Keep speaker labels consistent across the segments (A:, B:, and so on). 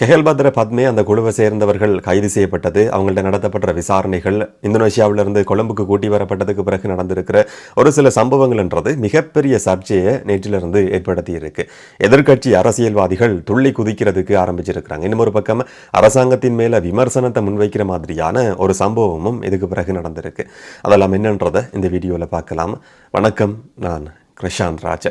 A: கெஹல்பத்ர பத்மே அந்த குழுவை சேர்ந்தவர்கள் கைது செய்யப்பட்டது. அவங்கள்ட்ட நடத்தப்பட்ட விசாரணைகள் இந்தோனேஷியாவிலிருந்து கொழும்புக்கு கூட்டி வரப்பட்டதுக்கு பிறகு நடந்திருக்கிற ஒரு சில சம்பவங்கள்ன்றது மிகப்பெரிய சர்ச்சையை நேற்றிலிருந்து ஏற்படுத்தி இருக்கு எதிர்க்கட்சி அரசியல்வாதிகள் துள்ளி குதிக்கிறதுக்கு ஆரம்பிச்சிருக்கிறாங்க. இன்னும் ஒரு பக்கம் அரசாங்கத்தின் மேல விமர்சனத்தை முன்வைக்கிற மாதிரியான ஒரு சம்பவமும் இதுக்கு பிறகு நடந்திருக்கு. அதெல்லாம் என்னன்றதை இந்த வீடியோவில் பார்க்கலாம். வணக்கம் நான் கிருஷாந்த் ராஜ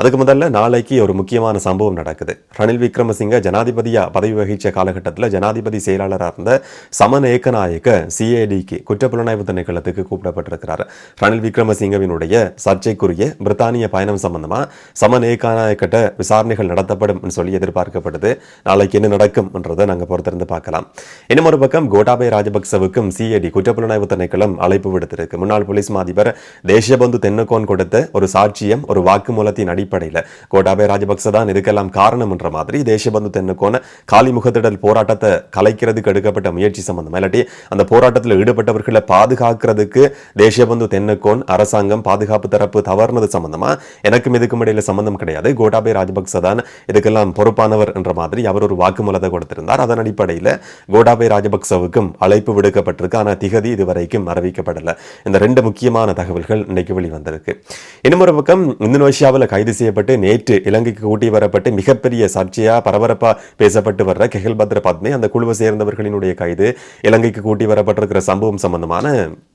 A: அதுக்கு முதல்ல நாளைக்கு ஒரு முக்கியமான சம்பவம் நடக்குது. ரணில் விக்ரமசிங்க ஜனாதிபதியாக பதவி வகித்த காலகட்டத்தில் ஜனாதிபதி செயலாளராக இருந்த சமன் ஏக்கநாயக்க சிஏடிக்கு குற்றப்புலனாய்வு திணைக்களத்துக்கு கூப்பிடப்பட்டிருக்கிறார். ரணில் விக்ரமசிங்கவினுடைய சர்ச்சைக்குரிய பிரித்தானிய பயணம் சம்பந்தமாக சமன் ஏக்கநாயக்கிட்ட விசாரணைகள் நடத்தப்படும் சொல்லி எதிர்பார்க்கப்படுது. நாளைக்கு என்ன நடக்கும்ன்றதை நாங்கள் பொறுத்திருந்து பார்க்கலாம். இன்னும் ஒரு பக்கம் கோட்டாபய ராஜபக்சவுக்கும் சிஏடி குற்றப்புலனாய்வு திணைக்களம் அழைப்பு விடுத்திருக்கு. முன்னாள் போலீஸ் மாதிபர் தேசியபந்து தென்னகோன் கொடுத்த ஒரு சாட்சியம் ஒரு வாக்குமூலத்தின் அடிப்படையில். கோட்டாபய ராஜபக்ச தான் இதுக்கெல்லாம் காரணம் என்ற மாதிரி தேசபந்து தென்னுக்கோன காலி முகத்திடல் போராட்டத்தை கலைக்கிறதுக்கு எடுக்கப்பட்ட முயற்சி சம்பந்தம். இல்லாட்டி அந்த போராட்டத்தில் ஈடுபட்டவர்களை பாதுகாக்கிறதுக்கு தேசபந்து தென்னுக்கோன் அரசாங்கம் பாதுகாப்பு தரப்பு தவறுனது சம்பந்தமா? எனக்கும் இதுக்கும் இடையில சம்பந்தம் கிடையாது. கோட்டாபய ராஜபக்ச தான் இதுக்கெல்லாம் பொறுப்பானவர் என்ற மாதிரி அவர் ஒரு வாக்குமூலத்தை கொடுத்திருந்தார். அதன் அடிப்படையில் கோட்டாபய ராஜபக்சவுக்கும் அழைப்பு விடுக்கப்பட்டிருக்கு. ஆனால் திகதி இதுவரைக்கும் அறிவிக்கப்படலை. இந்த ரெண்டு முக்கியமான தகவல்கள் இன்னைக்கு வெளிவந்திருக்கு. இன்னும் ஒரு பக்கம் இந்தோனேஷியாவில் கைது செய்யப்பட்டு நேற்று இலங்கைக்கு கூட்டி வரப்பட்டு மிகப்பெரிய சர்ச்சையாக பரபரப்பா பேசப்பட்டு வர்ற கெஹல்பத்ர பத்மே அந்த குழுவை சேர்ந்தவர்களினுடைய கைது இலங்கைக்கு கூட்டி வரப்பட்டிருக்கிற சம்பவம் சம்பந்தமான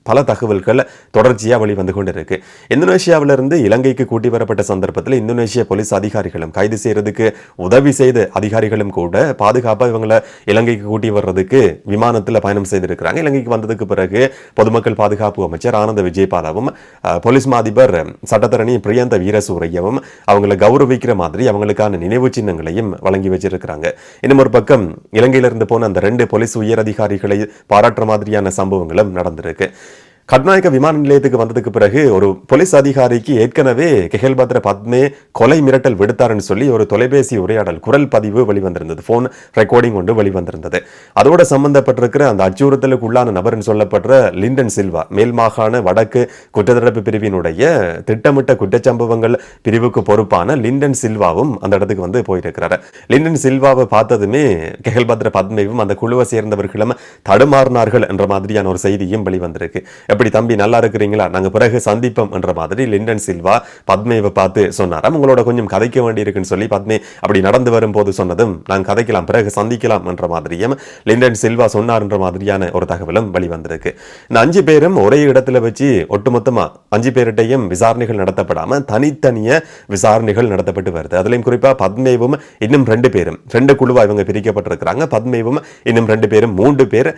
A: பல தகவல்கள் தொடர்ச்சியாக வெளிவந்து கொண்டிருக்கு. இந்தோனேஷியாவிலிருந்து இலங்கைக்கு கூட்டி வரப்பட்ட சந்தர்ப்பத்தில் இந்தோனேஷிய போலீஸ் அதிகாரிகளும் கைது செய்யறதுக்கு உதவி செய்த அதிகாரிகளும் கூட பாதுகாப்பாக இவங்களை இலங்கைக்கு கூட்டி வர்றதுக்கு விமானத்தில் பயணம் செய்திருக்கிறாங்க. இலங்கைக்கு வந்ததுக்கு பிறகு பொதுமக்கள் பாதுகாப்பு அமைச்சர் ஆனந்த விஜயபாலாவும் போலீஸ் மாதிபர் சட்டத்தரணி பிரியந்த வீரசூரையவும் அவங்களை கௌரவிக்கிற மாதிரி அவங்களுக்கான நினைவு சின்னங்களையும் வழங்கி வச்சிருக்கிறாங்க. இன்னும் ஒரு பக்கம் இலங்கையிலிருந்து போன அந்த ரெண்டு போலீஸ் உயர் அதிகாரிகளை பாராட்டுற மாதிரியான சம்பவங்களும் நடந்திருக்கு. கட்நாயக்க விமான நிலையத்துக்கு வந்ததுக்கு பிறகு ஒரு போலீஸ் அதிகாரிக்கு ஏற்கனவே கெஹல்பத்ர பத்மே கொலை மிரட்டல் விடுத்தாருன்னு சொல்லி ஒரு தொலைபேசி உரையாடல் குரல் பதிவு வெளிவந்திருந்தது. ஃபோன் ரெக்கார்டிங் ஒன்று வெளிவந்திருந்தது. அதோட சம்பந்தப்பட்டிருக்கிற அந்த அச்சுறுத்தலுக்கு உள்ளான நபர்னு சொல்லப்படுற லிண்டன் சில்வா மேல் மாகாண வடக்கு குற்றத்தடுப்பு பிரிவினுடைய திட்டமிட்ட குற்றச்சம்பவங்கள் பிரிவுக்கு பொறுப்பான லிண்டன் சில்வாவும் அந்த இடத்துக்கு வந்து போயிருக்கிறாரு. லிண்டன் சில்வாவை பார்த்ததுமே கெஹல்பத்ர பத்மேவும் அந்த குழுவை சேர்ந்தவர்களும் தடுமாறினார்கள் என்ற மாதிரியான ஒரு செய்தியும் வெளிவந்திருக்கு. எப்படி தம்பி நல்லா இருக்கிறீங்களா? நாங்க பிறகு சந்திப்போம் என்ற மாதிரி லிண்டன் சில்வா பத்மேவை பார்த்து சொன்னாராம் உங்களோட கொஞ்சம் கதைக்க வேண்டியிருக்குன்னு சொல்லி பத்மே அப்படி நடந்து வரும்போது சொன்னதும் நாங்க கதைக்கலாம் பிறகு சந்திக்கலாம் என்ற மாதிரியும் லிண்டன் சில்வா சொன்னார்ன்ற மாதிரியான ஒரு தகவலும் வெளிவந்திருக்கு. இந்த அஞ்சு பேரும் ஒரே இடத்துல வச்சு ஒட்டுமொத்தமா அஞ்சு பேர்கிட்டையும் விசாரணைகள் நடத்தப்படாம தனித்தனிய விசாரணைகள் நடத்தப்பட்டு வருது. அதுலயும் குறிப்பா பத்மேவும் இன்னும் ரெண்டு பேரும் ரெண்டு குழுவா இவங்க பிரிக்கப்பட்டிருக்கிறாங்க. பத்மேவும் இன்னும் ரெண்டு பேரும் மூன்று பேர்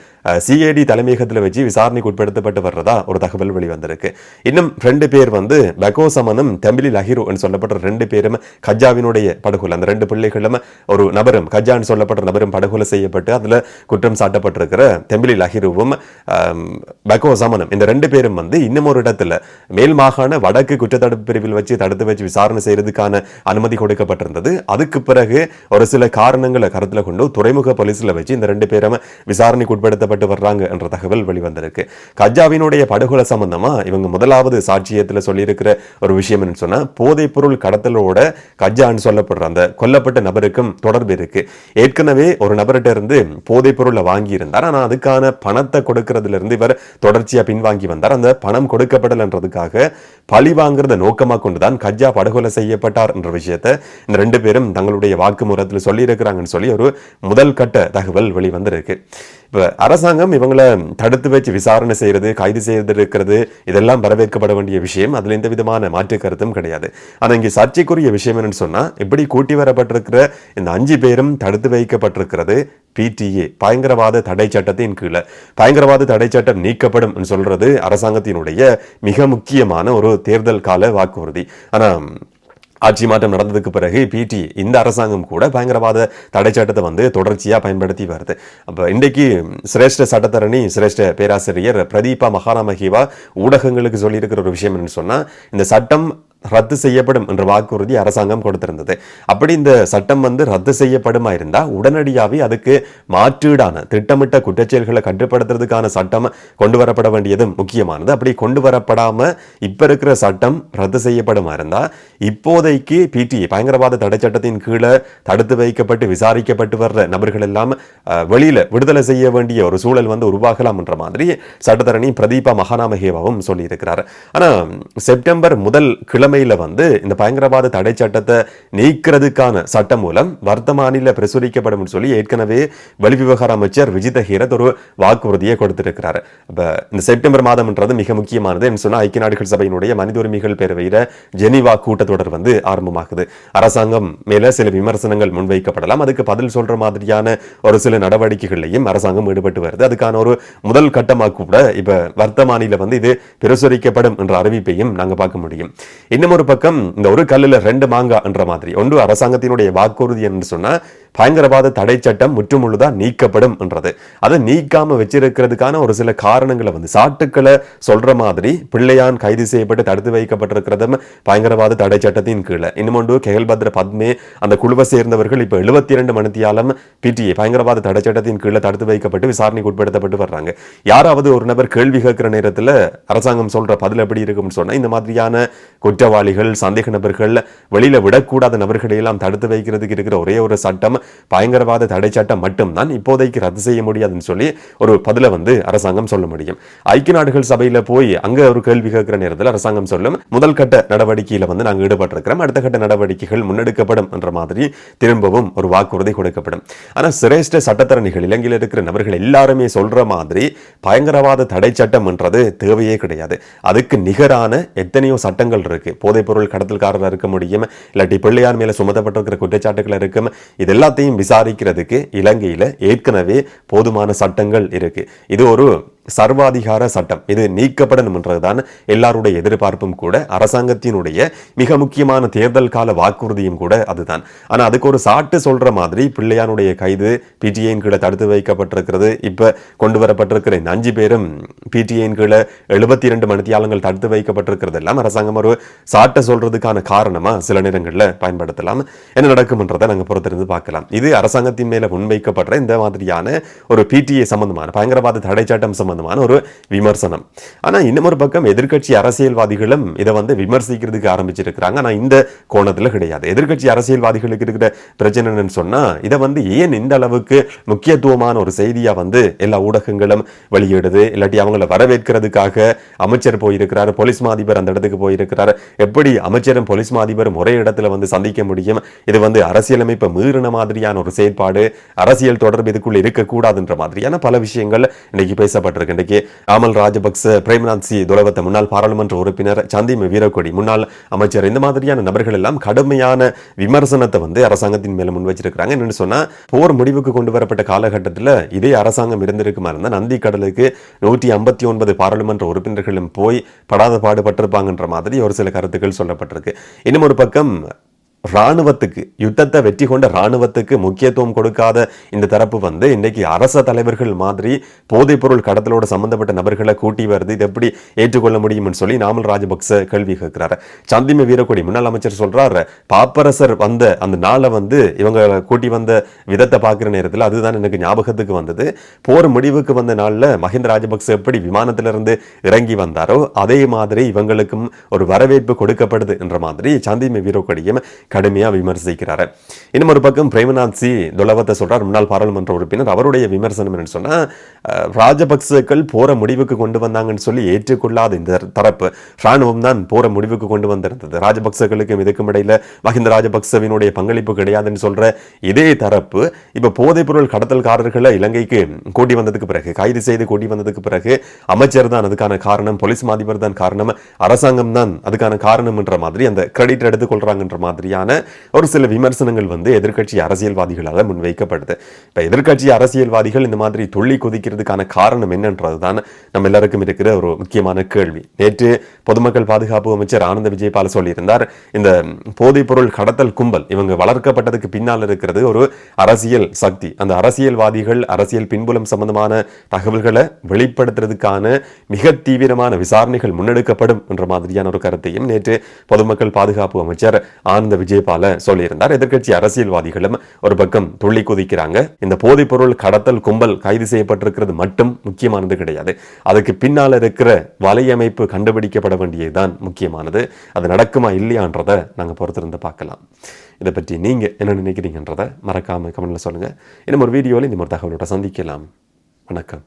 A: சிஐடி தலைமையகத்தில் வச்சு விசாரணைக்கு உட்படுத்தப்பட்டு வர்றது ஒரு தகவல் வெளிவந்திருக்கு. இன்னும் ரெண்டு பேர் வந்து பெகோ பெகோசமனும் தெம்பிலி லஹிரு சொல்லப்பட்ட ரெண்டு பேரும் கஜாவினுடைய படுகொலை அந்த ரெண்டு பிள்ளைகளும் ஒரு நபரும் கஜான்னு சொல்லப்பட்ட நபரும் படுகொலை செய்யப்பட்டு அதில் குற்றம் சாட்டப்பட்டிருக்கிற தெம்பிலி லஹிருவும் பெகோசமனும் இந்த ரெண்டு பேரும் வந்து இன்னும் ஒரு இடத்துல மேல் மாகாண வடக்கு குற்றத்தடுப்பு பிரிவில் வச்சு தடுத்து வச்சு விசாரணை செய்யறதுக்கான அனுமதி கொடுக்கப்பட்டிருந்தது. அதுக்கு பிறகு ஒரு சில காரணங்களை கருத்தில் கொண்டு துறைமுக போலீஸில் வச்சு இந்த ரெண்டு பேரும் விசாரணைக்கு உட்படுத்தப்பட்டு வர்றாங்க என்ற தகவல் வெளிவந்திருக்கு. கஜாவினுடைய படுகொலை சம்பந்தமா இவங்க முதலாவது சாட்சியத்தில் சொல்லியிருக்கிற ஒரு விஷயம் என்னன்னு சொன்னா போதைப் பொருள் கடத்தலோட கஜான்னு சொல்லப்படுற அந்த கொல்லப்பட்ட நபருக்கும் தொடர்பு இருக்கு. ஏற்கனவே ஒரு நபர்கிட்ட இருந்து போதைப் பொருளை வாங்கி இருந்தார் ஆனா அதுக்கான பணத்தை கொடுக்கறதுல இருந்து இவர் தொடர்ச்சியா பின்வாங்கி வந்தார். அந்த பணம் கொடுக்கப்படலன்றதுக்காக பழி வாங்குறத கொண்டு கொண்டுதான் கஜா படுகொலை செய்யப்பட்டார் என்ற விஷயத்தை இந்த ரெண்டு பேரும் தங்களுடைய வாக்குமூலத்தில் சொல்லியிருக்கிறாங்கன்னு சொல்லி ஒரு முதல் கட்ட தகவல் வெளிவந்திருக்கு. இப்போ அரசாங்கம் இவங்களை தடுத்து வச்சு விசாரணை செய்கிறது கைது செய்து இருக்கிறது இதெல்லாம் வரவேற்கப்பட வேண்டிய விஷயம். அதில் எந்த விதமான மாற்று கருத்தும் கிடையாது. ஆனால் இங்கே சர்ச்சைக்குரிய விஷயம் என்னன்னு சொன்னால் இப்படி கூட்டி வரப்பட்டிருக்கிற இந்த அஞ்சு பேரும் தடுத்து வைக்கப்பட்டிருக்கிறது பிடிஏ பயங்கரவாத தடை சட்டத்தின் கீழே. பயங்கரவாத தடை சட்டம் நீக்கப்படும் சொல்றது அரசாங்கத்தினுடைய மிக முக்கியமான ஒரு தேர்தல் கால வாக்குறுதி. ஆனால் ஆட்சி மாற்றம் நடந்ததுக்கு பிறகு பிடி இந்த அரசாங்கம் கூட பயங்கரவாத தடை சட்டத்தை வந்து தொடர்ச்சியாக பயன்படுத்தி வருது. அப்போ இன்றைக்கு சிரேஷ்ட சட்டத்தரணி சிரேஷ்ட பேராசிரியர் பிரதீபா மகாராமஹிவா ஊடகங்களுக்கு சொல்லியிருக்கிற ஒரு விஷயம் என்னன்னு சொன்னால் இந்த சட்டம் ரத்து செய்யப்படும் என்ற வாக்குறுதி அரசாங்கம் கொடுத்திருந்தது. அப்படி இந்த சட்டம் வந்து ரத்து செய்யப்படுமா இருந்தால் உடனடியாகவே அதுக்கு மாற்றீடான திட்டமிட்ட குற்றச்செயல்களை கட்டுப்படுத்துறதுக்கான சட்டம் கொண்டு வரப்பட வேண்டியது முக்கியமானது. அப்படி கொண்டு வரப்படாமல் இப்போ இருக்கிற சட்டம் ரத்து செய்யப்படுமா இருந்தால் இப்போதைக்கு பிடிஏ பயங்கரவாத தடை சட்டத்தின் கீழே தடுத்து வைக்கப்பட்டு விசாரிக்கப்பட்டு வர்ற நபர்கள் எல்லாம் வெளியில் வெளியில விடுதலை செய்ய வேண்டிய ஒரு சூழல் வந்து உருவாகலாம் என்ற மாதிரி சட்டத்தரணி பிரதீபா மகாநாமகேவாவும் சொல்லியிருக்கிறார். ஆனா செப்டம்பர் முதல் அண்மையில் வந்து இந்த பயங்கரவாத தடை சட்டத்தை நீக்கிறதுக்கான சட்டம் மூலம் வர்த்தமானில பிரசுரிக்கப்படும் சொல்லி ஏற்கனவே வெளிவிவகார அமைச்சர் விஜித ஹீரத் ஒரு வாக்குறுதியை கொடுத்திருக்கிறார். இப்போ இந்த செப்டம்பர் மாதம்ன்றது மிக முக்கியமானது சொன்னால் ஐக்கிய நாடுகள் சபையினுடைய மனித உரிமைகள் பேரவையில் ஜெனிவா கூட்டத்தொடர் வந்து ஆரம்பமாகுது. அரசாங்கம் மேல சில விமர்சனங்கள் முன்வைக்கப்படலாம். அதுக்கு பதில் சொல்ற மாதிரியான ஒரு சில நடவடிக்கைகளையும் அரசாங்கம் ஈடுபட்டு வருது. அதுக்கான ஒரு முதல் கட்டமாக கூட இப்போ வர்த்தமானில வந்து இது பிரசுரிக்கப்படும் என்ற அறிவிப்பையும் நாங்கள் பார்க்க முடியும். இன்னும் ஒரு பக்கம் இந்த ஒரு கல்லுல ரெண்டு மாங்கா என்ற மாதிரி. ஒன்று அரசாங்கத்தினுடைய வாக்குறுதி என்று சொன்னா பயங்கரவாத தடை சட்டம் முற்றுமுழுதா நீக்கப்படும் என்றது. அதை நீக்காம வச்சிருக்கிறதுக்கான ஒரு சில காரணங்களை வந்து சாட்டுக்களை சொல்ற மாதிரி பிள்ளையான் கைது செய்யப்பட்டு தடுத்து வைக்கப்பட்டிருக்கிறதும் பயங்கரவாத தடை சட்டத்தின் கீழே. இன்னும் ஒன்று கெகல்பத்ர பத்மே அந்த குழுவை சேர்ந்தவர்கள் இப்ப எழுபத்தி இரண்டு மணித்தியாலம் பிடிஏ பயங்கரவாத தடை சட்டத்தின் கீழே தடுத்து வைக்கப்பட்டு விசாரணைக்கு உட்படுத்தப்பட்டு வர்றாங்க. யாராவது ஒரு நபர் கேள்வி கேட்கிற நேரத்தில் அரசாங்கம் சொல்ற பதில் எப்படி இருக்கும்னு சொன்னா இந்த மாதிரியான குற்றவாளிகள் சந்தேக நபர்கள் வெளியில விடக்கூடாத நபர்களை எல்லாம் தடுத்து வைக்கிறதுக்கு இருக்கிற ஒரே ஒரு சட்டம் பயங்கரவாத தடை சட்டம் மட்டும்தான் இப்போதைக்கு ரத்து செய்ய முடியாதுன்னு சொல்லி ஒரு பதில வந்து அரசாங்கம் சொல்ல முடியும். ஐக்கிய நாடுகள் சபையில போய் அங்க ஒரு கேள்வி கேட்கிற நேரத்தில் அரசாங்கம் சொல்லும் முதல் கட்ட நடவடிக்கையில வந்து நாங்கள் ஈடுபட்டிருக்கிறோம் அடுத்த கட்ட நடவடிக்கைகள் முன்னெடுக்கப்படும் என்ற மாதிரி திரும்பவும் ஒரு வாக்குறுதி கொடுக்கப்படும். ஆனா சிரேஷ்ட சட்டத்தரணிகள் இலங்கையில் இருக்கிற நபர்கள் எல்லாருமே சொல்ற மாதிரி பயங்கரவாத தடை சட்டம் என்றது தேவையே கிடையாது. அதுக்கு நிகரான எத்தனையோ சட்டங்கள் இருக்கு. போதைப் பொருள் கடத்தல்காரராக இருக்க முடியும் இல்லாட்டி பிள்ளையார் மேல சுமத்தப்பட்டிருக்கிற குற்றச்சாட்டுகள் இருக்கும். இது எல்லாத்தையும் விசாரிக்கிறதுக்கு இலங்கையில் ஏற்கனவே போதுமான சட்டங்கள் இருக்கு. இது ஒரு சர்வாதிகார சட்டம். இது நீக்கப்படணும் என்றதுதான் எல்லாருடைய எதிர்பார்ப்பும் கூட. அரசாங்கத்தினுடைய மிக முக்கியமான தேர்தல் கால வாக்குறுதியும் கூட அதுதான். ஆனா அதுக்கு ஒரு சாட்டு சொல்ற மாதிரி பிள்ளையானுடைய கைது பிடிஐயின் கீழே தடுத்து வைக்கப்பட்டிருக்கிறது. இப்போ கொண்டு வரப்பட்டிருக்கிற இந்த அஞ்சு பேரும் பிடிஐயின் கீழே எழுபத்தி இரண்டு மணித்தியாலங்கள் தடுத்து வைக்கப்பட்டிருக்கிறது எல்லாம் அரசாங்கம் ஒரு சாட்டை சொல்றதுக்கான காரணமா சில நேரங்களில் பயன்படுத்தலாம். என்ன நடக்கும்ன்றதை நாங்க பொறுத்திருந்து பார்க்கலாம். இது அரசாங்கத்தின் மேலே முன்வைக்கப்படுற இந்த மாதிரியான ஒரு பிடிஐ சம்பந்தமான பயங்கரவாத தடை சட்டம் சம்பந்தமான ஒரு விமர்சனம். ஆனால் இன்னும் ஒரு பக்கம் எதிர்கட்சி அரசியல்வாதிகளும் இதை வந்து விமர்சிக்கிறதுக்கு ஆரம்பிச்சிருக்கிறாங்க. ஆனால் இந்த கோணத்தில் கிடையாது. எதிர்கட்சி அரசியல்வாதிகளுக்கு இருக்கிற பிரச்சனை என்னன்னு சொன்னா இதை வந்து ஏன் இந்த அளவுக்கு முக்கியத்துவமான ஒரு செய்தியாக வந்து எல்லா ஊடகங்களும் வெளியிடுது? இல்லாட்டி அவங்கள வரவேற்கிறதுக்காக அமைச்சர் போயிருக்கிறார் போலீஸ் மாதிபர் அந்த இடத்துக்கு போயிருக்கிறார். எப்படி அமைச்சரும் போலீஸ் மாதிபரும் ஒரே இடத்துல வந்து சந்திக்க முடியும்? இது வந்து அரசியலமைப்பை மீறின மாதிரியான ஒரு செயற்பாடு அரசியல் தொடர்பு இதுக்குள்ள இருக்கக்கூடாதுன்ற மாதிரியான பல விஷயங்கள் இன்னைக்கு பேசப்பட்டிருக்கு. இன்றைக்கு ஆமல் ராஜபக்ச பிரேமநாத் சி துலவத்த முன்னாள் பாராளுமன்ற உறுப்பினர் சந்திம வீரக்கொடி. முன்னாள் அமைச்சர் இந்த மாதிரியான நபர்கள் எல்லாம் கடுமையான விமர்சனத்தை வந்து அரசாங்கத்தின் மேல முன் வச்சிருக்கிறாங்க. என்னன்னு சொன்னா போர் முடிவுக்கு கொண்டு வரப்பட்ட காலகட்டத்தில் இதே அரசாங்கம் இருந்திருக்குமா இருந்தா நந்தி கடலுக்கு நூற்றி ஐம்பத்தி ஒன்பது பாராளுமன்ற உறுப்பினர்களும் போய் படாத பாடுபட்டிருப்பாங்கன்ற மாதிரி ஒரு சில கருத்துக்கள் சொல்லப்பட்டிருக்கு. இன்னும் ஒரு பக்கம் ராணுவத்துக்கு யுத்தத்தை வெற்றி கொண்ட ராணுவத்துக்கு முக்கியத்துவம் கொடுக்காத இந்த தரப்பு வந்து இன்னைக்கு அரச தலைவர்கள் மாதிரி போதைப் பொருள் கடத்தலோட சம்பந்தப்பட்ட நபர்களை கூட்டி வருது. இது எப்படி ஏற்றுக்கொள்ள முடியும்னு சொல்லி நாமல் ராஜபக்ச கேள்வி கேட்கிறாரு. சந்திம வீரக்கொடி முன்னாள் அமைச்சர் சொல்றாரு பாப்பரசர் வந்த அந்த நாளை வந்து இவங்க கூட்டி வந்த விதத்தை பார்க்குற நேரத்தில் அதுதான் எனக்கு ஞாபகத்துக்கு வந்தது. போர் முடிவுக்கு வந்த நாளில் மஹிந்த ராஜபக்ச எப்படி விமானத்திலிருந்து இறங்கி வந்தாரோ அதே மாதிரி இவங்களுக்கும் ஒரு வரவேற்பு கொடுக்கப்படுது என்ற மாதிரி சந்திம வீரக்கொடியும் கடுமையா விமர்சிக்கிறாரு. இன்னும் ஒரு பக்கம் பிரேமநாத் சி துலவத்தை சொல்றார். முன்னாள் பாராளுமன்ற உறுப்பினர். அவருடைய விமர்சனம் என்னன்னு சொன்னால் ராஜபக்சேக்கள் முடிவுக்கு கொண்டு வந்தாங்கன்னு சொல்லி ஏற்றுக்கொள்ளாத இந்த தரப்பு ராணுவம் தான் போகிற முடிவுக்கு கொண்டு வந்திருந்தது. ராஜபக்சேக்களுக்கும் இதுக்கும் இடையில் மஹிந்த ராஜபக்சவினுடைய பங்களிப்பு கிடையாதுன்னு சொல்கிற இதே தரப்பு இப்ப போதைப்பொருள் கடத்தல்காரர்களை இலங்கைக்கு கூட்டி வந்ததுக்கு பிறகு கைது செய்து கூட்டி வந்ததுக்கு பிறகு அமைச்சர் தான் அதுக்கான காரணம் போலீஸ் மாதிபர் தான் காரணம் அரசாங்கம் தான் அதுக்கான காரணம் என்ற மாதிரி அந்த கிரெடிட் எடுத்துக்கொள்கிறாங்கன்ற மாதிரியான மாதிரியான ஒரு சில விமர்சனங்கள் வந்து எதிர்கட்சி அரசியல்வாதிகளால் முன்வைக்கப்படுது. இப்போ எதிர்கட்சி அரசியல்வாதிகள் இந்த மாதிரி துள்ளி குதிக்கிறதுக்கான காரணம் என்னன்றது தான் நம்ம எல்லாருக்கும் இருக்கிற ஒரு முக்கியமான கேள்வி. நேற்று பொதுமக்கள் பாதுகாப்பு அமைச்சர் ஆனந்த விஜயபால சொல்லியிருந்தார் இந்த போதைப்பொருள் கடத்தல் கும்பல் இவங்க வளர்க்கப்பட்டதுக்கு பின்னால் இருக்கிறது ஒரு அரசியல் சக்தி. அந்த அரசியல்வாதிகள் அரசியல் பின்புலம் சம்பந்தமான தகவல்களை வெளிப்படுத்துறதுக்கான மிக தீவிரமான விசாரணைகள் முன்னெடுக்கப்படும் என்ற மாதிரியான ஒரு கருத்தையும் நேற்று பொதுமக்கள் பாதுகாப்பு அமைச்சர் ஆனந்த விஜய் விஜயபால சொல்லியிருந்தார். எதிர்கட்சி அரசியல்வாதிகளும் ஒரு பக்கம் துள்ளி குதிக்கிறாங்க. இந்த போதைப்பொருள் கடத்தல் கும்பல் கைது செய்யப்பட்டிருக்கிறது மட்டும் முக்கியமானது கிடையாது. அதுக்கு பின்னால் இருக்கிற வலையமைப்பு கண்டுபிடிக்கப்பட வேண்டியதுதான் முக்கியமானது. அது நடக்குமா இல்லையான்றதை நாங்கள் பொறுத்திருந்து பார்க்கலாம். இதை பற்றி நீங்கள் என்ன நினைக்கிறீங்கன்றதை மறக்காமல் கமெண்ட்ல சொல்லுங்கள் இன்னும் ஒரு வீடியோவில் இந்த ஒரு தகவலோட சந்திக்கலாம். வணக்கம்.